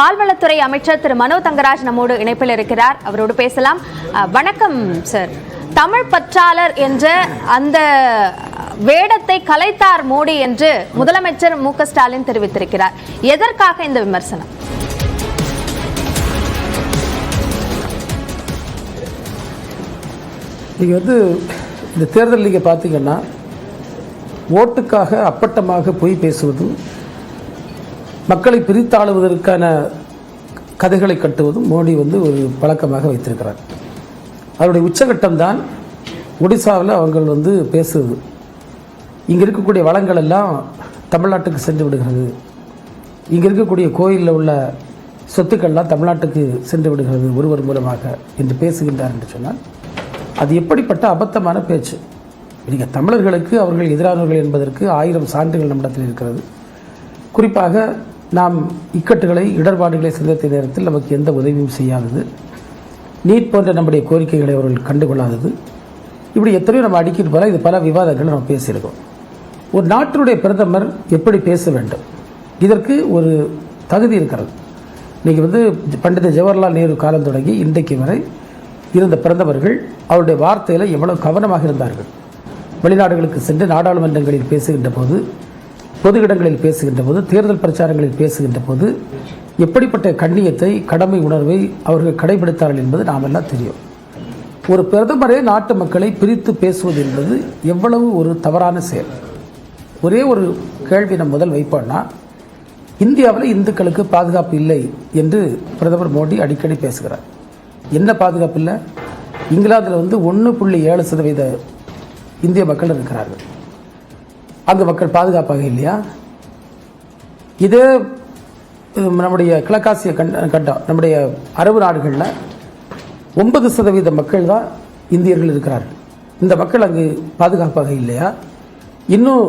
பால்வளத்துறை அமைச்சர் திரு மனோ தங்கராஜ் நம்மோடு இணைப்பில் இருக்கிறார். அவரோடு பேசலாம். வணக்கம் சார் தமிழ் பற்றாளர் என்ற அந்த வேடத்தை கலைத்தார் மோடி என்று முதலமைச்சர் மு ஸ்டாலின் தெரிவித்திருக்கிறார். எதற்காக இந்த விமர்சனம்? நீங்கள் வந்து இந்த தேர்தல் நீங்கள் பார்த்தீங்கன்னா ஓட்டுக்காக அப்பட்டமாக பொய் பேசுவதும் மக்களை பிரித்தாளுவதற்கான கதைகளை கட்டுவதும் மோடி வந்து ஒரு பழக்கமாக வைத்திருக்கிறார். அவருடைய உச்சகட்டம் தான் ஒடிசாவில் அவங்கள் வந்து பேசுவது. இங்கே இருக்கக்கூடிய வளங்கள் எல்லாம் தமிழ்நாட்டுக்கு சென்று விடுகிறது. இங்கே இருக்கக்கூடிய கோயிலில் உள்ள சொத்துக்கள்லாம் தமிழ்நாட்டுக்கு சென்று விடுகிறது ஒருவர் மூலமாக என்று பேசுகின்றார் என்று சொன்னால் அது எப்படிப்பட்ட அபத்தமான பேச்சு. நீங்கள் தமிழர்களுக்கு அவர்கள் எதிரானவர்கள் என்பதற்கு ஆயிரம் சான்றுகள் நம்மிடத்தில் இருக்கிறது. குறிப்பாக நாம் இக்கட்டுகளை இடர்பாடுகளை சந்தித்த நேரத்தில் நமக்கு எந்த உதவியும் செய்யாதது. நீட் போன்ற நம்முடைய கோரிக்கைகளை அவர்கள் கண்டுகொள்ளாதது. இப்படி எத்தனையோ நம்ம அடிக்கிட்டு போல இது பல விவாதங்களை நம்ம பேசியிருக்கோம். ஒரு நாட்டினுடைய பிரதமர் எப்படி பேச வேண்டும்? இதற்கு ஒரு தகுதி இருக்கிறது. இன்றைக்கி வந்து பண்டித ஜவஹர்லால் நேரு காலம் தொடங்கி இன்றைக்கு வரை இருந்த பிரதமர்கள் அவருடைய வார்த்தையில் எவ்வளவு கவனமாக இருந்தார்கள். வெளிநாடுகளுக்கு சென்று நாடாளுமன்றங்களில் பேசுகின்ற போது பொது இடங்களில் பேசுகின்ற போது தேர்தல் பிரச்சாரங்களில் பேசுகின்ற போது எப்படிப்பட்ட கண்ணியத்தை கடமை உணர்வை அவர்கள் கடைபிடித்தார்கள் என்பது நாம் எல்லாம் தெரியும். ஒரு பிரதமரே நாட்டு மக்களை பிரித்து பேசுவது என்பது எவ்வளவு ஒரு தவறான செயல். ஒரே ஒரு கேள்வி நம்ம முதல் வைப்போம்னா இந்தியாவில் இந்துக்களுக்கு பாதுகாப்பு இல்லை என்று பிரதமர் மோடி அடிக்கடி பேசுகிறார். என்ன பாதுகாப்பு இல்லை? இங்கிலாந்தில் வந்து ஒன்று புள்ளி ஏழு சதவீத இந்திய மக்கள் இருக்கிறார்கள். அங்கு மக்கள் பாதுகாப்பாக இல்லையா? இதே நம்முடைய கிழக்காசிய கண்டம் நம்முடைய அரபு நாடுகளில் ஒன்பது சதவீத மக்கள் தான் இந்தியர்கள் இருக்கிறார்கள். இந்த மக்கள் அங்கு பாதுகாப்பாக இல்லையா? இன்னும்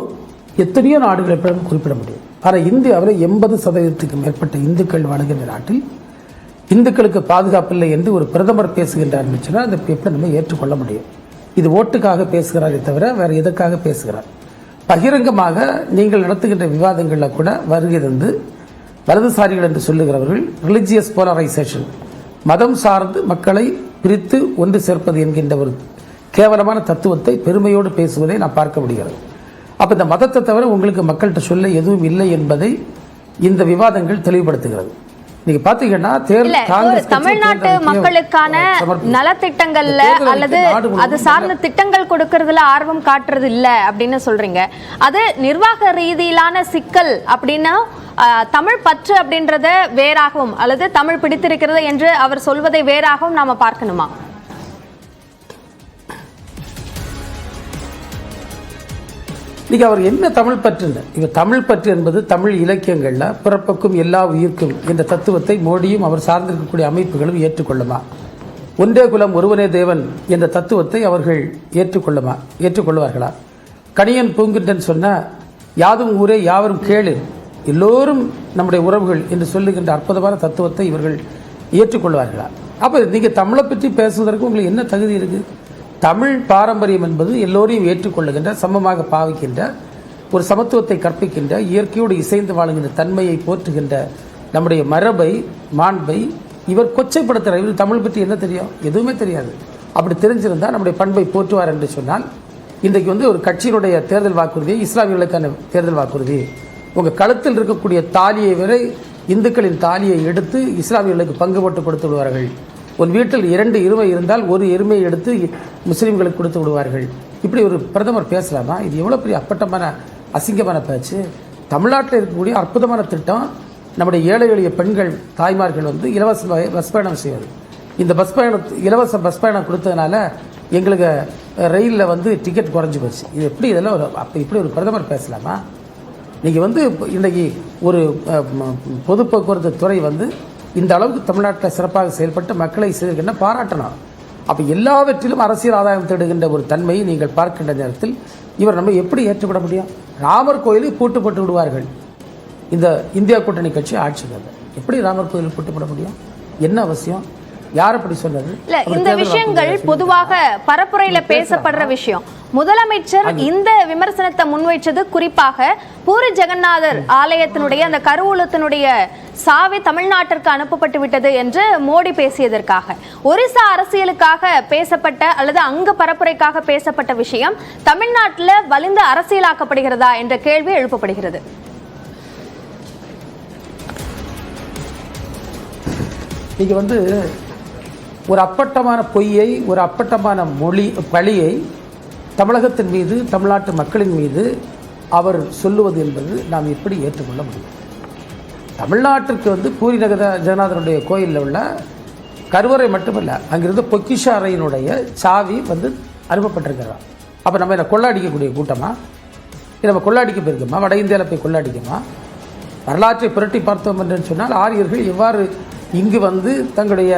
எத்தனையோ நாடுகளை எப்படி குறிப்பிட முடியும். ஆனால் இந்தியாவில் எண்பது சதவீதத்துக்கு மேற்பட்ட இந்துக்கள் வாழ்கின்ற நாட்டில் இந்துக்களுக்கு பாதுகாப்பில்லை என்று ஒரு பிரதமர் பேசுகின்றார் சொன்னால் அந்த எப்படி நம்ம ஏற்றுக்கொள்ள முடியும். இது ஓட்டுக்காக பேசுகிறாரே தவிர வேறு எதற்காக பேசுகிறார்? பகிரங்கமாக நீங்கள் நடத்துகின்ற விவாதங்களில் கூட வருகை வலதுசாரிகள் என்று சொல்லுகிறவர்கள் ரிலிஜியஸ் போலரைசேஷன் மதம் சார்ந்து மக்களை பிரித்து ஒன்று சேர்ப்பது என்கின்ற ஒரு கேவலமான தத்துவத்தை பெருமையோடு பேசுவதை நான் பார்க்க முடிகிறது. அப்போ இந்த மதத்தை தவிர உங்களுக்கு மக்கள்கிட்ட சொல்ல எதுவும் இல்லை என்பதை இந்த விவாதங்கள் தெளிவுபடுத்துகிறது. நீங்க பாத்தீங்கன்னா தேர்தல் தமிழ்நாட்டு மக்களுக்கான நலத்திட்டங்கள்ல அல்லது அது சார்ந்த திட்டங்கள் கொடுக்கறதுல ஆர்வம் காட்டுறது இல்ல அப்படின்னு சொல்றீங்க. அது நிர்வாக ரீதியிலான சிக்கல் அப்படின்னா தமிழ் பற்று அப்படின்றத வேறாகவும் அல்லது தமிழ் பிடித்திருக்கிறது என்று அவர் சொல்வதை வேறாகவும் நாம பார்க்கணுமா? நீங்க அவர் என்ன தமிழ் பற்றுன்னு இவ தமிழ் பற்று என்பது தமிழ் இலக்கியங்களில் பிறப்புக்கும் எல்லா உயிர்க்கும் என்ற தத்துவத்தை மோடியும் அவர் சார்ந்திருக்கக்கூடிய அமைப்புகளும் ஏற்றுக்கொள்ளுமா? ஒன்றே குலம் ஒருவனே தேவன் என்ற தத்துவத்தை அவர்கள் ஏற்றுக்கொள்ளுமா? ஏற்றுக்கொள்வார்களா? கணியன் பூங்குன்றன் சொன்ன யாதும் ஊரே யாவரும் கேளு. எல்லோரும் நம்முடைய உறவுகள் என்று சொல்லுகின்ற அற்புதமான தத்துவத்தை இவர்கள் ஏற்றுக்கொள்வார்களா? அப்போ நீங்கள் தமிழை பற்றி பேசுவதற்கு உங்களுக்கு என்ன தகுதி இருக்கு? தமிழ் பாரம்பரியம் என்பது எல்லோரையும் ஏற்றுக்கொள்ளுகின்ற சமமாக பாவிக்கின்ற ஒரு சமத்துவத்தை கற்பிக்கின்ற இயற்கையோடு இசைந்து வாழுகின்ற தன்மையை போற்றுகின்ற நம்முடைய மரபை மாண்பை இவர் கொச்சைப்படுத்துகிறார் இவர் தமிழ் பற்றி என்ன தெரியும்? எதுவுமே தெரியாது. அப்படி தெரிஞ்சிருந்தால் நம்முடைய பண்பை போற்றுவார் என்று சொன்னால் இன்றைக்கு வந்து ஒரு கட்சியினுடைய தேர்தல் வாக்குறுதி இஸ்லாமியர்களுக்கான தேர்தல் வாக்குறுதி. உங்கள் கழுத்தில் இருக்கக்கூடிய தாலியை வரை இந்துக்களின் தாலியை எடுத்து இஸ்லாமியர்களுக்கு பங்கு போட்டு கொடுத்து விடுவார்கள். உன் வீட்டில் இரண்டு எருமை இருந்தால் ஒரு எருமையை எடுத்து முஸ்லீம்களுக்கு கொடுத்து விடுவார்கள். இப்படி ஒரு பிரதமர் பேசலாமா? இது எவ்வளோ பெரிய அப்பட்டமான அசிங்கமான பேச்சு. தமிழ்நாட்டில் இருக்கக்கூடிய அற்புதமான திட்டம் நம்முடைய ஏழை எளிய பெண்கள் தாய்மார்கள் வந்து இலவச பஸ் பயணம் செய்வது. இந்த பஸ் பயணம் இலவச பஸ் பயணம் கொடுத்ததுனால எங்களுக்கு ரயிலில் வந்து டிக்கெட் குறைஞ்சி போச்சு. இது எப்படி இதெல்லாம் ஒரு அப்போ இப்படி ஒரு பிரதமர் பேசலாமா? நீங்கள் வந்து இன்றைக்கி ஒரு பொது போக்குவரத்து துறை வந்து இந்த அளவுக்கு தமிழ்நாட்டில் சிறப்பாக செயல்பட்டு மக்களை செய்திருக்கின்ற பாராட்டணும் அப்போ எல்லாவற்றிலும் அரசியல் ஆதாயம் தேடுகின்ற ஒரு தன்மையை நீங்கள் பார்க்கின்ற நேரத்தில் இவர் நம்ம எப்படி ஏற்றுக்கொள்ள முடியும்? ராமர் கோயிலை பூட்டு போட்டு விடுவார்கள். இந்த இந்தியா கூட்டணி கட்சி ஆட்சிக்கு. எப்படி ராமர் கோயில் பூட்டு போட முடியும்? என்ன அவசியம்? யார் அப்படி சொன்னது இல்ல இந்த விஷயங்கள் பொதுவாக பரப்புரையில பேசப்படுற விஷயம். முதலமைச்சர் இந்த விமர்சனத்தை முன்வைச்சது குறிப்பாக பூரி ஜெகநாதர் ஆலயத்தினுடைய அந்த கருவூலத்தினுடைய சாவி தமிழ்நாட்டிற்கு அனுப்பப்பட்டு விட்டது என்று மோடி பேசியதற்காக. ஒரிசா அரசியலுக்காக பேசப்பட்ட அல்லது அங்கு பரப்புரைக்காக பேசப்பட்ட விஷயம் தமிழ்நாட்டில் வலிந்து அரசியலாக்கப்படுகிறதா என்ற கேள்வி எழுப்பப்படுகிறது. நீங்க வந்து ஒரு அப்பட்டமான பொய்யை ஒரு அப்பட்டமான மொழி பழியை தமிழகத்தின் மீது தமிழ்நாட்டு மக்களின் மீது அவர் சொல்லுவது என்பது நாம் எப்படி ஏற்றுக்கொள்ள முடியும்? தமிழ்நாட்டிற்கு வந்து பூரி நகர ஜெகநாதனுடைய கோயிலில் உள்ள கருவறை மட்டுமல்ல அங்கிருந்து பொக்கிஷ அறையினுடைய சாவி வந்து அனுப்பப்பட்டிருக்கிறார் அப்போ நம்ம என்ன கொள்ளாடிக்கக்கூடிய கூட்டமா? இதை நம்ம கொள்ளாடிக்க போயிருக்கோமா? வட இந்தியாவில் போய் கொள்ளாடிக்குமா? வரலாற்றை புரட்டி பார்த்தோம் என்று சொன்னால் ஆரியர்கள் எவ்வாறு இங்கு வந்து தங்களுடைய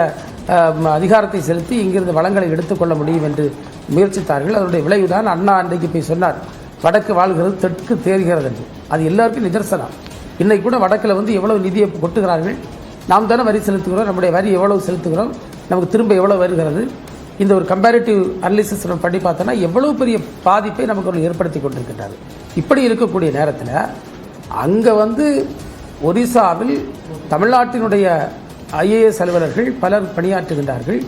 அதிகாரத்தை செலுத்தி இங்கிருந்து வளங்களை எடுத்துக்கொள்ள முடியும் என்று முயற்சித்தார்கள். அதனுடைய விளைவுதான் அண்ணா அன்றைக்கு போய் சொன்னார் வடக்கு வாழ்கிறது தெற்கு தேறுகிறது என்று. அது எல்லாருக்கும் நிதர்சனம். இன்னைக்கு கூட வடக்கில் வந்து எவ்வளவு நிதியை கொட்டுகிறார்கள்? நாம் தானே வரி செலுத்துகிறோம் நம்முடைய வரி எவ்வளவு செலுத்துகிறோம் நமக்கு திரும்ப எவ்வளோ வருகிறது? இந்த ஒரு கம்பேரிட்டிவ் அனலிசிஸ் நம்ம பண்ணி பார்த்தோன்னா எவ்வளோ பெரிய பாதிப்பை நமக்கு ஒரு ஏற்படுத்தி கொண்டிருக்கின்றார் இப்படி இருக்கக்கூடிய நேரத்தில் அங்கே வந்து ஒரிசாவில் தமிழ்நாட்டினுடைய ஐஏஎஸ் அலுவலர்கள் பலர் பணியாற்றுகின்றார்கள்.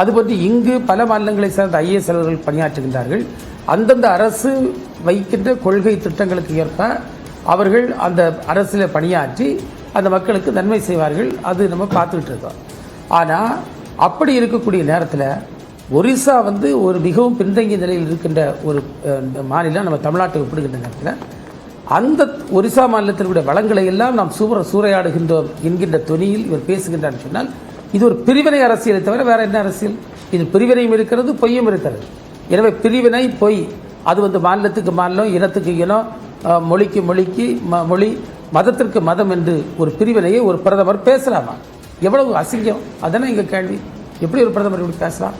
அதுபோன்று இங்கு பல மாநிலங்களை சேர்ந்த ஐஏஎஸ் அலுவலர்கள் பணியாற்றுகின்றார்கள். அந்தந்த அரசு வைக்கின்ற கொள்கை திட்டங்களுக்கு ஏற்ப அவர்கள் அந்த அரசில் பணியாற்றி அந்த மக்களுக்கு நன்மை செய்வார்கள். அது நம்ம பார்த்துக்கிட்டு இருக்கோம். ஆனால் அப்படி இருக்கக்கூடிய நேரத்தில் ஒரிசா வந்து ஒரு மிகவும் பின்தங்கிய நிலையில் இருக்கின்ற ஒரு மாநிலம் நம்ம தமிழ்நாட்டை ஒப்பிடுகின்ற நேரத்தில் அந்த ஒரிசா மாநிலத்தினுடைய வளங்களை எல்லாம் நாம் சூற சூறையாடுகின்றோம் என்கின்ற தொனியில் இவர் பேசுகின்றான்னு சொன்னால் இது ஒரு பிரிவினை அரசியலை தவிர வேற என்ன அரசியல்? இது பிரிவினையும் இருக்கிறது பொய்யும் இருக்கிறது. எனவே பிரிவினை பொய் அது வந்து மாநிலத்துக்கு மாநிலம் இனத்துக்கு இனம் மொழிக்கு மொழிக்கு ம- மொழி மதத்திற்கு மதம் என்று ஒரு பிரிவினையை ஒரு பிரதமர் பேசலாமா? எவ்வளவு அசிங்கம்? அதானே எங்கள் கேள்வி. எப்படி ஒரு பிரதமர் இப்படி பேசலாம்?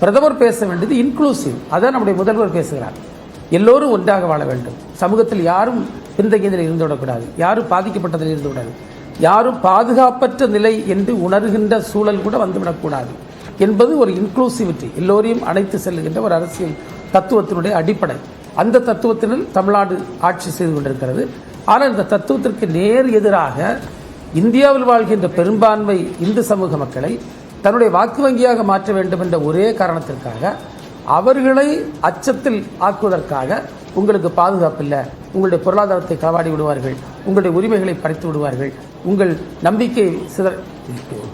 பிரதமர் பேச வேண்டியது இன்க்ளூசிவ் அதான் நம்முடைய முதல்வர் பேசுகிறார். எல்லோரும் ஒன்றாக வாழ வேண்டும். சமூகத்தில் யாரும் பின்தங்கியதில் இருந்து விடக்கூடாது. யாரும் பாதிக்கப்பட்டதில் இருந்து விடாது யாரும் பாதுகாப்பற்ற நிலை என்று உணர்கின்ற சூழல் கூட வந்துவிடக்கூடாது என்பது ஒரு இன்க்ளூசிவிட்டி எல்லோரையும் அழைத்து செல்லுகின்ற ஒரு அரசியல் தத்துவத்தினுடைய அடிப்படை. அந்த தத்துவத்தினில் தமிழ்நாடு ஆட்சி செய்து கொண்டிருக்கிறது. ஆனால் இந்த தத்துவத்திற்கு நேர் எதிராக இந்தியாவில் வாழ்கின்ற பெரும்பான்மை இந்து சமூக மக்களை தன்னுடைய வாக்கு வங்கியாக மாற்ற வேண்டும் என்ற ஒரே காரணத்திற்காக அவர்களை அச்சத்தில் ஆக்குவதற்காக உங்களுக்கு பாதுகாப்பு இல்லை உங்களுடைய பொருளாதாரத்தை களவாடி விடுவார்கள் உங்களுடைய உரிமைகளை பறித்து விடுவார்கள் உங்கள் நம்பிக்கை சிதற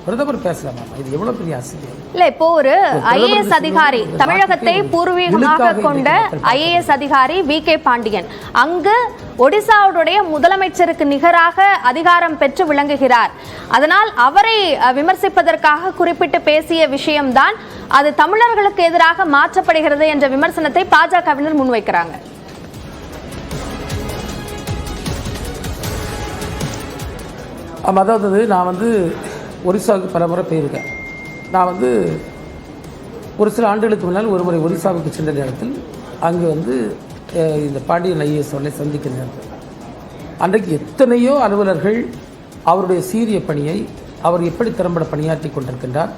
பிரதமர் பேசலாமா? இது எவ்வளவு பெரிய அசிங்கம். இல்ல இப்போ ஒரு ஐஏஎஸ் அதிகாரி தமிழகத்தை பூர்வீகமாக கொண்ட ஐஏஎஸ் அதிகாரி வி கே பாண்டியன். அங்கு ஒடிசாவுடைய முதலமைச்சருக்கு நிகராக அதிகாரம் பெற்று விளங்குகிறார். அதனால் அவரை விமர்சிப்பதற்காக குறிப்பிட்டு பேசிய விஷயம்தான் அது தமிழர்களுக்கு எதிராக மாற்றப்படுகிறது என்ற விமர்சனத்தை பாஜகவினர் முன்வைக்கிறாங்க. அதாவது நான் வந்து ஒரிசாவுக்கு பல முறை போயிருக்கேன். நான் வந்து ஒரு சில ஆண்டுகளுக்கு முன்னால் ஒரு முறை ஒரிசாவுக்கு சென்ற நேரத்தில் அங்கு வந்து இந்த பாண்டியன் ஐஏஎஸ் சந்திக்க நேரத்தில் அன்றைக்கு எத்தனையோ அலுவலர்கள் அவருடைய சீரிய பணியை அவர் எப்படி திறம்பட பணியாற்றி கொண்டிருக்கின்றார்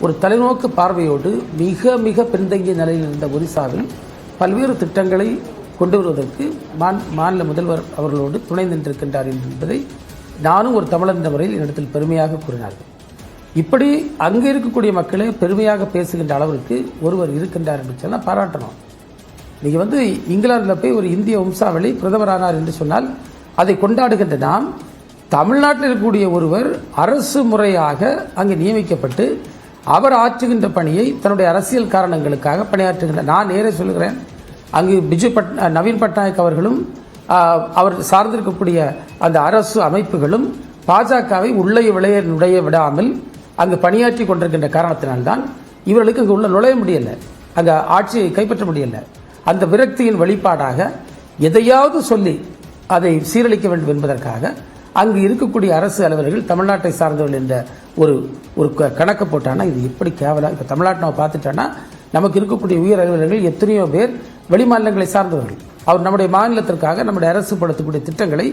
ஒரு தொலைநோக்கு பார்வையோடு மிக மிக பின்தங்கிய நிலையில் இருந்த ஒரிசாவில் பல்வேறு திட்டங்களை கொண்டு வருவதற்கு மாநில முதல்வர் அவர்களோடு துணை நின்றிருக்கின்றார் என்பதை நானும் ஒரு தமிழன் என்ற முறையில் என்னிடத்தில் பெருமையாக கூறினார்கள். இப்படி அங்கே இருக்கக்கூடிய மக்களே பெருமையாக பேசுகின்ற அளவிற்கு ஒருவர் இருக்கின்றார் என்று சொன்னால் பாராட்டணும். நீங்கள் வந்து இங்கிலாந்தில் போய் ஒரு இந்திய வம்சாவளி பிரதமரானார் என்று சொன்னால் அதை கொண்டாடுகின்ற நாம் தமிழ்நாட்டில் இருக்கக்கூடிய ஒருவர் அரசு முறையாக அங்கே நியமிக்கப்பட்டு அவர் ஆற்றுகின்ற பணியை தன்னுடைய அரசியல் காரணங்களுக்காக பணியாற்றுகின்ற நான் நேரே சொல்லுகிறேன். அங்கு பிஜு பட் நவீன் பட்நாயக் அவர்களும் அவர் சார்ந்திருக்கக்கூடிய அந்த அரசு அமைப்புகளும் பாஜகவை உள்ளே விளைய நுழைய விடாமல் அங்கு பணியாற்றி கொண்டிருக்கின்ற காரணத்தினால்தான் இவர்களுக்கு அங்கு உள்ள நுழைய முடியல. அந்த ஆட்சியை கைப்பற்ற முடியல. அந்த விரக்தியின் வெளிப்பாடாக எதையாவது சொல்லி அதை சீரழிக்க வேண்டும் என்பதற்காக அங்கு இருக்கக்கூடிய அரசு அலுவலர்கள் தமிழ்நாட்டை சார்ந்தவர்கள் என்ற ஒரு ஒரு க- கணக்கு போட்டானா? இது எப்படி கேவலம்? இப்போ தமிழ்நாட்டை நம்ம பார்த்துட்டோன்னா நமக்கு இருக்கக்கூடிய உயர் அலுவலர்கள் எத்தனையோ பேர் வெளிமாநிலங்களை சார்ந்தவர்கள். அவர் நம்முடைய மாநிலத்திற்காக நம்முடைய அரசு படுத்தக்கூடிய திட்டங்களை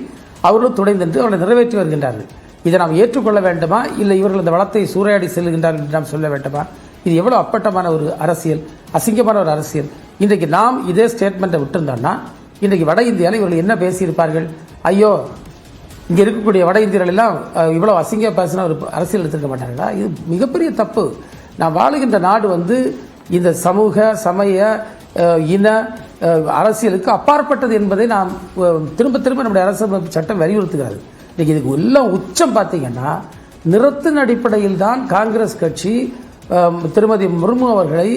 அவர்களும் துணை அவர்களை நிறைவேற்றி வருகின்றார்கள். இதை நாம் ஏற்றுக்கொள்ள வேண்டுமா? இல்லை இவர்கள் இந்த வளத்தை சூறையாடி செல்கின்றார்கள் என்று நாம் சொல்ல வேண்டுமா? இது எவ்வளோ அப்பட்டமான ஒரு அரசியல் அசிங்கமான ஒரு அரசியல். இன்றைக்கு நாம் இதே ஸ்டேட்மெண்ட்டை விட்டுருந்தோம்னா இன்றைக்கு வட இந்தியாவில் இவர்கள் என்ன பேசியிருப்பார்கள்? ஐயோ இங்கே இருக்கக்கூடிய வட இந்தியர்கள் எல்லாம் இவ்வளோ அசிங்க பேசின ஒரு அரசியல் எடுத்திருக்க மாட்டார்களா? இது மிகப்பெரிய தப்பு. நான் வாழுகின்ற நாடு வந்து இந்த சமூக சமய இன அரசியலுக்கு அப்பாற்பட்டது என்பதை நாம் திரும்ப திரும்ப நம்முடைய அரசமைப்பு சட்டம் வலியுறுத்துகிறது. இன்னைக்கு இதுக்கு எல்லாம் உச்சம் பார்த்தீங்கன்னா நிறத்தின் அடிப்படையில் தான் காங்கிரஸ் கட்சி திருமதி முர்மு அவர்களை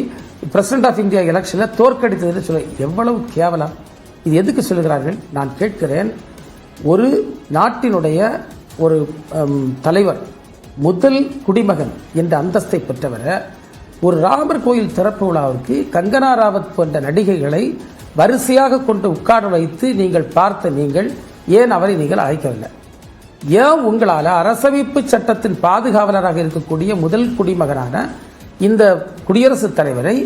பிரசிடண்ட் ஆஃப் இந்தியா எலெக்ஷனில் தோற்கடித்ததுன்னு சொல்ல எவ்வளவு கேவலம். இது எதுக்கு சொல்கிறார்கள் நான் கேட்கிறேன் ஒரு நாட்டினுடைய ஒரு தலைவர் முதல் குடிமகன் என்ற அந்தஸ்தை பெற்றவரை ஒரு ராமர் கோயில் திறப்பு விழாவிற்கு கங்கனா ராவத் போன்ற நடிகைகளை வரிசையாக கொண்டு உட்கார வைத்து நீங்கள் பார்த்த நீங்கள் ஏன் அவரை நீங்கள் அழைக்கவில்லை? ஏன் உங்களால் அரசமைப்பு சட்டத்தின் பாதுகாவலராக இருக்கக்கூடிய முதல் குடிமகனான இந்த குடியரசுத் தலைவரை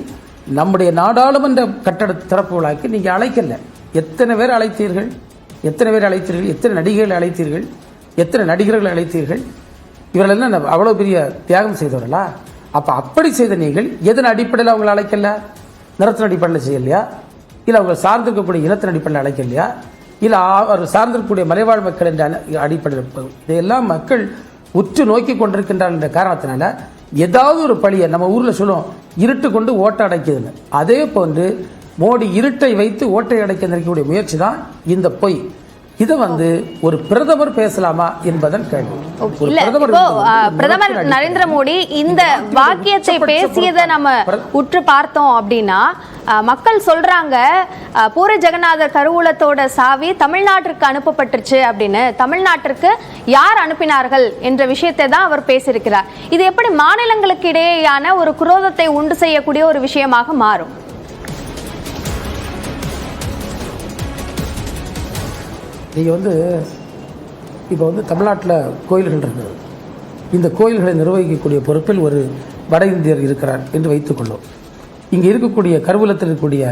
நம்முடைய நாடாளுமன்ற கட்டட திறப்பு விழாக்கு நீங்கள் அழைக்கல எத்தனை பேர் அழைத்தீர்கள்? எத்தனை பேர் அழைத்தீர்கள்? எத்தனை நடிகைகள் அழைத்தீர்கள்? எத்தனை நடிகர்களை அழைத்தீர்கள்? இவர்கள் என்ன அவ்வளோ பெரிய தியாகம் செய்தவர்களா? அப்ப அப்படி செய்த நீங்கள் எதன் அடிப்படையில் அவங்களை அழைக்கல? நிறத்தின் அடிப்படையில் செய்யலையா? இல்லை அவங்க சார்ந்திருக்கக்கூடிய இனத்தின் அடிப்படையில் அழைக்கலையா? இல்லை அவர் சார்ந்திருக்கக்கூடிய மலைவாழ் மக்கள் என்ற அடிப்படையில் இதையெல்லாம் மக்கள் உற்று நோக்கி கொண்டிருக்கின்றார் என்ற காரணத்தினால ஏதாவது ஒரு பழியை நம்ம ஊரில் சொல்லுவோம் இருட்டு கொண்டு ஓட்டை அடைக்குதுன்னு. அதே போன்று மோடி இருட்டை வைத்து ஓட்டை அடைக்க நினைக்கக்கூடிய முயற்சி தான் இந்த பொய். இதை வந்து ஒரு பிரதமர் பேசலாமா என்பதன் கேள்வி. பிரதமர் நரேந்திர மோடி இந்த வாக்கியத்தை பேசியதை நம்ம உற்று பார்த்தோம் அப்படின்னா மக்கள் சொல்றாங்க பூரி ஜெகநாதர் கருவூலத்தோட சாவி தமிழ்நாட்டிற்கு அனுப்பப்பட்டுருச்சு அப்படின்னு. தமிழ்நாட்டிற்கு யார் அனுப்பினார்கள் என்ற விஷயத்தை தான் அவர் பேசியிருக்கிறார். இது எப்படி மாநிலங்களுக்கு இடையேயான ஒரு குரோதத்தை உண்டு செய்யக்கூடிய ஒரு விஷயமாக மாறும்? நீங்கள் வந்து இப்போ வந்து தமிழ்நாட்டில் கோயில்கள் இருக்குது. இந்த கோயில்களை நிர்வகிக்கக்கூடிய பொறுப்பில் ஒரு வட இந்தியர் இருக்கிறார் என்று வைத்துக்கொள்ளும் இங்கே இருக்கக்கூடிய கருவூலத்தில் இருக்கக்கூடிய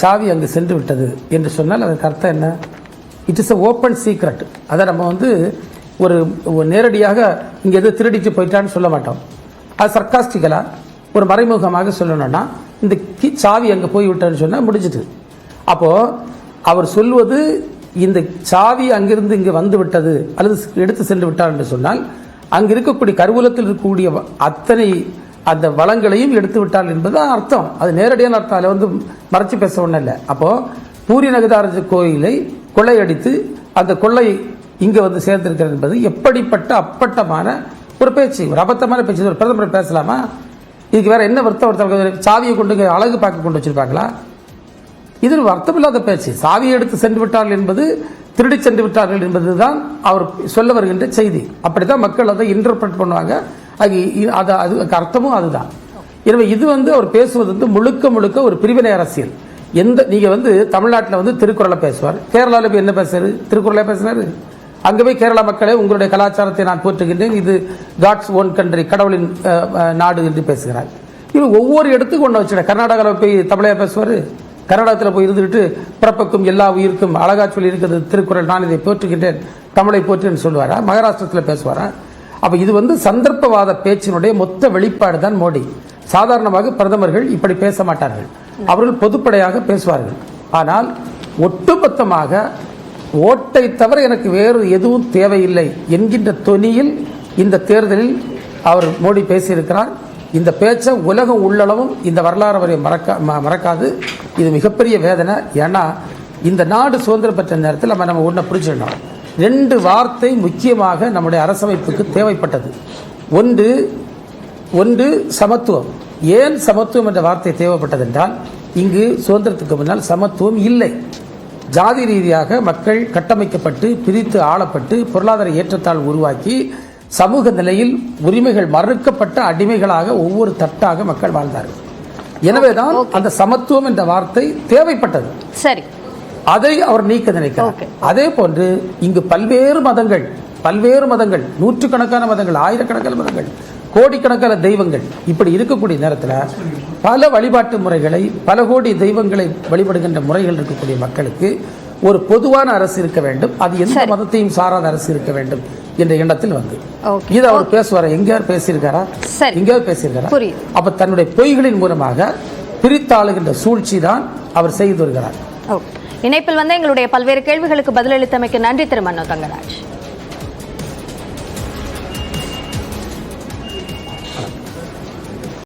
சாவி அங்கு சென்று விட்டது என்று சொன்னால் அதற்கு அர்த்தம் என்ன? It is a open secret அதை நம்ம வந்து ஒரு நேரடியாக இங்கே எது திருடிட்டு போயிட்டான்னு சொல்ல மாட்டோம். அது சர்க்காஸ்டிக்கலாக ஒரு மறைமுகமாக சொல்லணும்னா இந்த கி சாவி அங்கே போய் விட்டேன்னு சொன்னால் முடிஞ்சிட்டு அப்போது அவர் சொல்வது இந்த சாவி அங்கிருந்து இங்கே வந்து விட்டது அல்லது எடுத்து சென்று விட்டார் என்று சொன்னால் அங்கு இருக்கக்கூடிய கருவூலத்தில் இருக்கக்கூடிய அத்தனை அந்த வளங்களையும் எடுத்து விட்டார் என்பது அர்த்தம். அது நேரடியான அர்த்தம். அதில் வந்து மறைச்சு பேச ஒன்றும் இல்லை. அப்போது பூரி நகதாரஜ கோயிலை கொள்ளையடித்து அந்த கொள்ளை இங்கே வந்து சேர்ந்திருக்கிறது என்பது எப்படிப்பட்ட அப்பட்டமான ஒரு பேச்சு ஒரு அபத்தமான பேச்சு. ஒரு பிரதமர் பேசலாமா? இதுக்கு வேற என்ன வருத்தம் ஒருத்தவங்க சாவியை கொண்டு அழகு பார்க்க கொண்டு வச்சிருப்பாங்களா? இது அர்த்தமில்லாத பேச்சு. சாவியை எடுத்து சென்று விட்டார்கள் என்பது திருடி சென்று விட்டார்கள் என்பதுதான் அவர் சொல்ல வருகின்ற செய்தி. அப்படித்தான் மக்கள் அதை இன்டர்பிரட் பண்ணுவாங்க. அது அது அதுக்கு அர்த்தமும் அதுதான். எனவே இது வந்து அவர் பேசுவது வந்து முழுக்க முழுக்க ஒரு பிரிவினை அரசியல். எந்த நீங்க வந்து தமிழ்நாட்டில் வந்து திருக்குறளை பேசுவார். கேரளாவில் போய் என்ன பேசுறாரு? திருக்குறளை பேசுனாரு அங்கே போய் கேரளா மக்களே உங்களுடைய கலாச்சாரத்தை நான் போற்றுகின்றேன். இது காட்ஸ் ஓன் கண்ட்ரி கடவுளின் நாடு என்று பேசுகிறார். இவர் ஒவ்வொரு இடத்துக்கும் ஒன்று வச்சுட கர்நாடகாவில் போய் தமிழையா பேசுவார். கர்நாடகத்தில் போய் இருந்துட்டு பிறப்புக்கும் எல்லா உயிருக்கும் அழகா சொல்லி இருக்கிறது திருக்குறள். நான் இதை போற்றுகின்றேன். தமிழை போற்றுன்னு சொல்லுவாரா? மகாராஷ்டிரத்தில் பேசுவாரா? அப்போ இது வந்து சந்தர்ப்பவாத பேச்சினுடைய மொத்த வெளிப்பாடு தான் மோடி. சாதாரணமாக பிரதமர்கள் இப்படி பேச மாட்டார்கள். அவர்கள் பொதுப்படையாக பேசுவார்கள். ஆனால் ஒட்டுமொத்தமாக ஓட்டை தவிர எனக்கு வேறு எதுவும் தேவையில்லை என்கின்ற தொனியில் இந்த தேர்தலில் அவர் மோடி பேசியிருக்கிறார். இந்த பேச்சை உலகம் உள்ளளவும் இந்த வரலாறு வரை மறக்க மறக்காது. இது மிகப்பெரிய வேதனை. ஏன்னா இந்த நாடு சுதந்திரம் பெற்ற நேரத்தில் நம்ம நம்ம ஒன்றை புரிஞ்சிடணும் ரெண்டு வார்த்தை முக்கியமாக நம்முடைய அரசமைப்புக்கு தேவைப்பட்டது. ஒன்று ஒன்று சமத்துவம். ஏன் சமத்துவம் என்ற வார்த்தை தேவைப்பட்டது என்றால் இங்கு சுதந்திரத்துக்கு முன்னால் சமத்துவம் இல்லை. ஜாதி ரீதியாக மக்கள் கட்டமைக்கப்பட்டு பிரித்து ஆளப்பட்டு பொருளாதார ஏற்றத்தாழ் உருவாக்கி சமூக நிலையில் உரிமைகள் மறுக்கப்பட்ட அடிமைகளாக ஒவ்வொரு தட்டாக மக்கள் வாழ்ந்தார்கள். எனவேதான் அந்த சமத்துவம் என்ற வார்த்தை தேவைப்பட்டது. சரி. அதை அவர் நீக்க. நினைக்கிறார். அதே போன்று இங்கு பல்வேறு மதங்கள் பல்வேறு மதங்கள் நூற்றுக்கணக்கான மதங்கள் ஆயிரக்கணக்கான மதங்கள் கோடிக்கணக்கான தெய்வங்கள் இப்படி இருக்கக்கூடிய நேரத்தில் பல வழிபாட்டு முறைகளை பல கோடி தெய்வங்களை வழிபடுகின்ற முறைகள் இருக்கக்கூடிய மக்களுக்கு ஒரு பொதுவான அரசு இருக்க வேண்டும். அது எந்த. மதத்தையும் சாராத அரசு இருக்க வேண்டும். என்ற எண்ணத்தில் வந்து. இது அவர் பேசுவாரா? எங்கேயாவது பேசியிருக்காரா. எங்கேயாவது பேசியிருக்காரா. அப்ப தன்னுடைய பொய்களின் மூலமாக பிரித்தாளுகின்ற சூழ்ச்சி தான் அவர் செய்து வருகிறார். இணைப்பில் வந்து எங்களுடைய பல்வேறு கேள்விகளுக்கு பதிலளித்தமைக்கு நன்றி திரு மனோ தங்கராஜ்.